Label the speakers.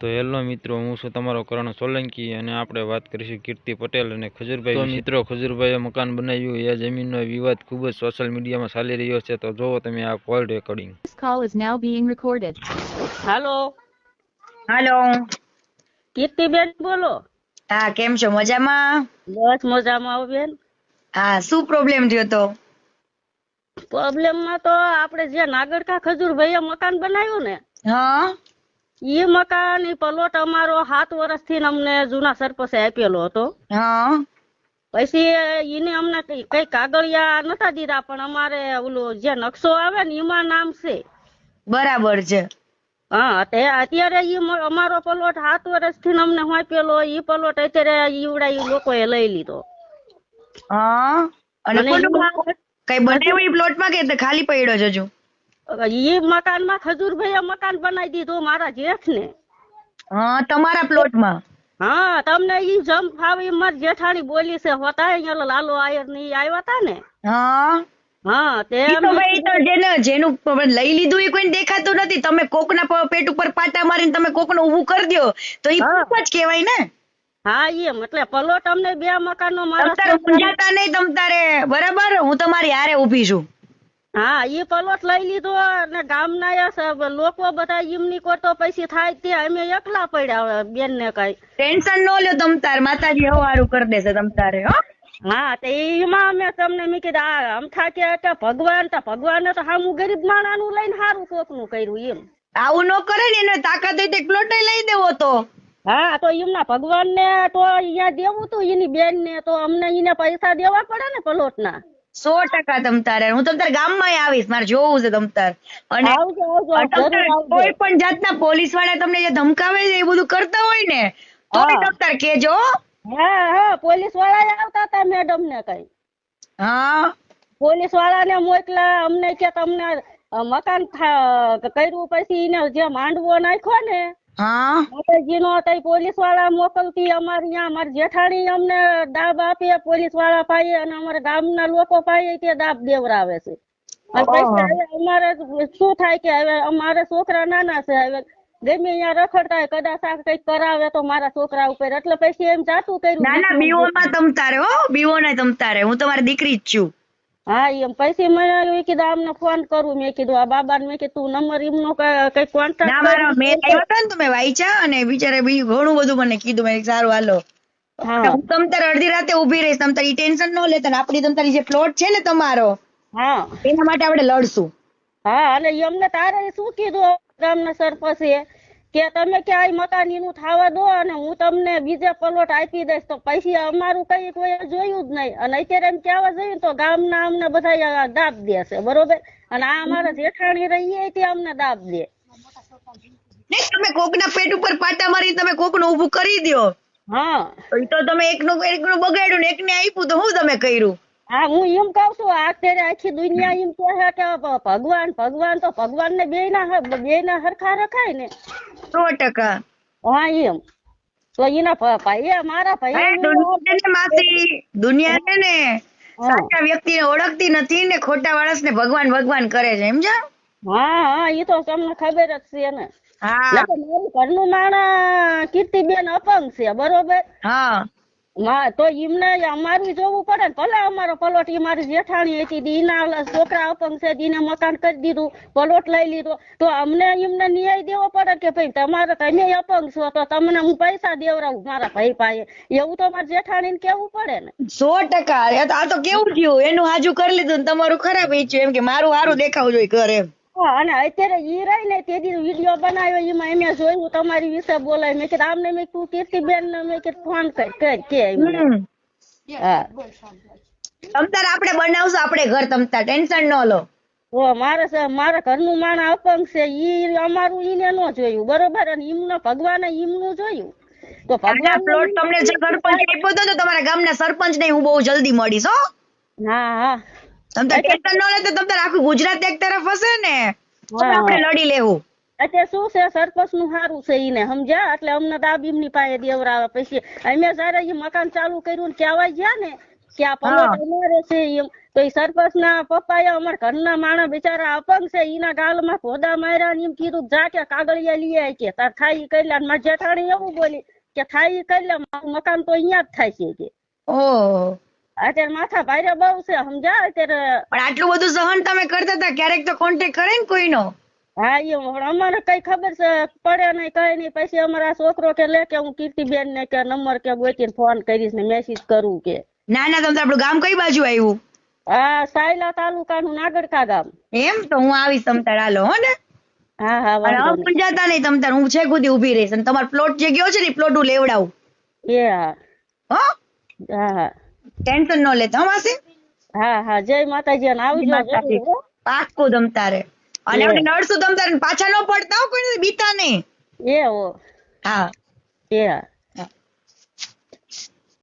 Speaker 1: તો હેલો મિત્રો હું છું તમારો કરણ સોલંકી અને આપણે વાત કરીશું કીર્તિ પટેલ અને ખજુરભાઈ મિત્રો ખજુરભાઈએ મકાન બનાવ્યું એ જમીનનો વિવાદ ખૂબ જ સોશિયલ મીડિયામાં ચાલી રહ્યો છે તો જોવો તમે આ call recording
Speaker 2: call is now now recorded
Speaker 3: hello
Speaker 4: hello
Speaker 3: Kirtiben બોલો.
Speaker 4: હા કેમ છો? મજામાં?
Speaker 3: બસ મજામાં આવો બેન.
Speaker 4: હા શું પ્રોબ્લેમ થયો તો?
Speaker 3: પ્રોબ્લેમમાં તો આપણે જે નાગરકા ખજુરભાઈએ મકાન બનાવ્યું ને
Speaker 4: હા?
Speaker 3: ઈ મકાન ઈ પ્લોટ અમારો સાત વર્ષથી અમને જૂના સરપંચે આપેલો હતો.
Speaker 4: હા.
Speaker 3: પછી એને અમને કઈ કાગળિયા નતા દીધા પણ અમારે ઓલું જે નકશો આવે ને એમાં નામ છે.
Speaker 4: બરાબર છે.
Speaker 3: હા તે અત્યારે ઈ અમારો પલોટ સાત વર્ષથી અમને આપેલો ઈ પલોટ અત્યારે ઈવડા ઈ લોકોએ લઈ લીધો.
Speaker 4: હા. અને કઈ બનાવ્યું પ્લોટમાં કે ખાલી પડ્યો છે હજુ?
Speaker 3: ઈ મકાનમાં ખજૂરભાઈએ મકાન બનાવી દીધું મારા જેઠને.
Speaker 4: હા તમારા પ્લોટમાં
Speaker 3: હા તમને ઈ જમ ફાવે મારી જેઠાણી બોલી છે હોતા અહીંયા લાલો આયર ને ઈ આવ્યા હતા ને?
Speaker 4: હા.
Speaker 3: હા તે
Speaker 4: ઈ તો
Speaker 3: એમને
Speaker 4: ભાઈ તો જેને જેનું લઈ લીધું એ કોઈને દેખાતું નથી. તમે કોકના પેટ ઉપર પાટા મારીને તમે કોકનું ઊભું કરી દો તો ઈ. જ કહેવાય ને.
Speaker 3: હા એમ. એટલે પલોટ અમને બે મકાનો મારા
Speaker 4: સમજાતા નહીં તમ તારે બરાબર? હું તમારી હારે ઊભી છું.
Speaker 3: હા ઈ પલોટ લઈ લીધો અને ગામના લોકો બધા એમની કોતો પૈસી થાય તે અમે એકલા પડ્યા બેન ને કઈ.
Speaker 4: ટેન્શન નો લ્યો તમ તાર માતાજી હવારું કરી દેશે તમ તારે હો.
Speaker 3: હા તો એમાં અમે તમને મેં કીધું આ અમથા કે કે ભગવાન તો ભગવાને તો હામું ગરીબ માણાનું લઈને સારું કોકનું કર્યું એમ.
Speaker 4: આવું ન કરે ને એને તાકાત હોય પ્લોટ લઈ દેવો તો.
Speaker 3: હા તો એમના ભગવાન ને તો અહીંયા દેવું તું એની બેન ને તો અમને એને પૈસા દેવા પડે ને પ્લોટ ના
Speaker 4: સો ટકા તમ તારે હું તમ તાર ગામમાં આવીશ મારે જોવું છે તમ તાર અને કોઈ પણ જાતના પોલીસવાળા તમને જે ધમકાવે છે એ બધું કરતા હોય ને
Speaker 3: તો.
Speaker 4: તમ તાર કેજો હા
Speaker 3: હા પોલીસવાળા આવતા હતા મેડમ ને કઈ.
Speaker 4: હા.
Speaker 3: પોલીસવાળા ને મોકલા અમને કે તમને મકાન કર્યું પછી એને જે માંડવો નાખ્યો ને
Speaker 4: હા?
Speaker 3: માતાજી નો તઈ પોલીસવાળા મોકલતી અમારે અહીંયા અમારી જેઠાણી અમને દાબ આપે પોલીસવાળા પાઈ અને અમારા ગામના લોકો પાઈ તે દાબ દેવરાવે છે. અને પછી હવે અમારે શું થાય કે હવે અમારે છોકરા નાના છે હવે ગમે અહીંયા રખડતા હોય કદાચ આ કંઈક કરાવે તો મારા છોકરા ઉપર. એટલે પછી એમ જાતું કર્યું
Speaker 4: ના માં હો ને તમતા રહે હું તમારી દીકરી જ છું.
Speaker 3: હા એમ પછી મેં કીધું આમને ફોન કરું. મેં કીધું આ બાબા મેં કીધું તું નંબર એમનો કઈ
Speaker 4: ના
Speaker 3: કોન્ટેક્ટ
Speaker 4: મારા મેલ આવ્યો હતો ને તો મેં વાંચ્યા અને બિચારે બીજું ઘણું બધું મને કીધું. મેં સારું હાલો.
Speaker 3: હું.
Speaker 4: તમતાર અડધી રાતે ઊભી રહીશ. તમતાર એ ટેન્શન ન લેતા આપડી તમ તારી જે પ્લોટ છે ને તમારો
Speaker 3: હા.
Speaker 4: એના માટે આપણે લડશું.
Speaker 3: હા અને એમને તારે શું કીધું? ગામના સરપંચે કે તમે ક્યાંય મકાન એનું થવા દો અને હું તમને બીજે પ્લોટ આપી દઈશ તો પૈસા અમારું કઈ કોઈ જોયું જ નહીં. અને અત્યારે એમ કહેવા જઈએ ને તો ગામના અમને બધા દાબ દેશે બરોબર? અને આ અમારા જેઠાણી રહીએ તે અમને દાબ દે.
Speaker 4: તમે કોકના પેટ ઉપર પાટા મારી તમે કોકનું ઊભું કરી દ્યો.
Speaker 3: હા.
Speaker 4: તો તમે એકનું એકનું બગાડ્યું ને એકને આપ્યું તો શું તમે કર્યું?
Speaker 3: હા હું એમ કઉ છું અત્યારે આખી દુનિયા એમ કહે કે ભગવાન ભગવાન તો ભગવાન ને બે ના બે ના હરખા રખાય ને.
Speaker 4: સો ટકા.
Speaker 3: હા એમ. તો એના ભાઈએ મારા ભાઈ
Speaker 4: દુનિયા છે ને માસી. દુનિયા છે ને સાચા વ્યક્તિને ઓળખતી નથી ને ખોટા માણસ ને ભગવાન ભગવાન કરે છે સમજો
Speaker 3: હા હા એ તો તમને ખબર જ છે ને.
Speaker 4: હા.
Speaker 3: મારું ઘરનું માણા કીર્તિબેન અપંગ છે બરોબર?
Speaker 4: હા.
Speaker 3: તો એમને અમારું જોવું પડે ને. ભલે અમારો પલોટ મારી જેઠાણી હતી, દીના છોકરા અપંગ છે, દીને મકાન કરી દીધું, પલોટ લઈ લીધો. તો અમને એમને ન્યાય દેવો પડે કે ભાઈ, તમારે તમે અપંગ છો, તો તમને હું પૈસા દેવડાવું મારા ભાઈ પાસે? એવું તો મારી જેઠાણીને કેવું પડે ને?
Speaker 4: સો ટકા. આ તો કેવું થયું? એનું હાજુ કરી લીધું ને તમારું ખરાબ ઈચ્છ્યું એમ કે મારું સારું દેખાવું જોઈએ ઘર. એમ
Speaker 3: અને અત્યારે ઈ રહી ને તે દી વીડિયો બનાવ્યો એમાં એમે જોયું તમારી વિશે બોલાય. મેં કીધું આમને મેં તું કીર્તિબેન ને મેં કીધું ફોન કર કર કે હા.
Speaker 4: તમતાર આપણે બનાવશું આપણે ઘર તમતાર. ટેન્શન ન લો.
Speaker 3: ઓ મારે છે મારા ઘરનું માણસ અપંગ છે. ઈ અમારું ઈને નો જોયું બરોબર? અને ઈમનો ભગવાને ઈમનું જોયું. તો ભગવાન
Speaker 4: પ્લોટ તમને જે સરપંચ આપ્યો ને તો તમારા ગામના સરપંચ ને હું બહુ જલ્દી મળીશ હો.
Speaker 3: હા હા.
Speaker 4: ન લે તો આખું ગુજરાત એક તરફ હશે ને? આપણે લડી લેવું.
Speaker 3: અત્યારે શું છે સરપંચનું સારું છે ઈને સમજ્યા? એટલે અમને દાબીમની પાસે દેવરાવે. પછી અમે જયારે મકાન ચાલુ કર્યું ને કહેવાય ગયા ને કે આ પલોટ અમારે છે એમ. તો એ સરપંચ ના પપ્પાએ અમારા ઘરના માણસ બિચારા અપંગ છે એના ગાલમાં ભોદા માર્યા ને એમ કીધું જા કે કાગળિયા લઈ આય કે. તાર થાય ઈ કરી લે મારી જેઠાણી એવું બોલી કે થાય ઈ કરી લે મારું મકાન તો અહીંયા જ થાય છે કે.
Speaker 4: ઓહ.
Speaker 3: અત્યારે માથા ભારે બહુ છે સમજા અત્યારે
Speaker 4: પણ આટલું બધું સહન તમે કરતા હતા ક્યારેક તો કોન્ટેક્ટ કરે ને કોઈનો?
Speaker 3: હા એ અમારે કઈ ખબર છે પડે નહીં કઈ નહીં. પછી અમારા છોકરો કે લે કે હું કીર્તિબેન ને કે નંબર કે ગોતીને ફોન કરીશ ને મેસેજ કરું કે.
Speaker 4: ના ના તમને આપણું ગામ કઈ બાજુ આવ્યું?
Speaker 3: હા સાયલા તાલુકાનું નાગરકા ગામ.
Speaker 4: એમ? તો હું આવીશ તમતાર હાલો હો ને?
Speaker 3: હા હા વાંધો
Speaker 4: પણ જતા નહીં તમતાર હું છે ખુદી ઊભી રહીશ. અને તમારો પ્લોટ જે ગયો છે ને પ્લોટ હું લેવડાવું.
Speaker 3: એ હા.
Speaker 4: હો?
Speaker 3: હા હા.
Speaker 4: ટેન્શન ન લેતા હો માસી
Speaker 3: હા હા જય માતાજી અને આવજો
Speaker 4: માતાજી.
Speaker 3: જરૂર, રે
Speaker 4: પાક્કું અને. આપણે નડશું તમતારે પાછા ન પડતા હો કોઈ બીતા નહીં
Speaker 3: એ હો.
Speaker 4: હા.
Speaker 3: એ હા.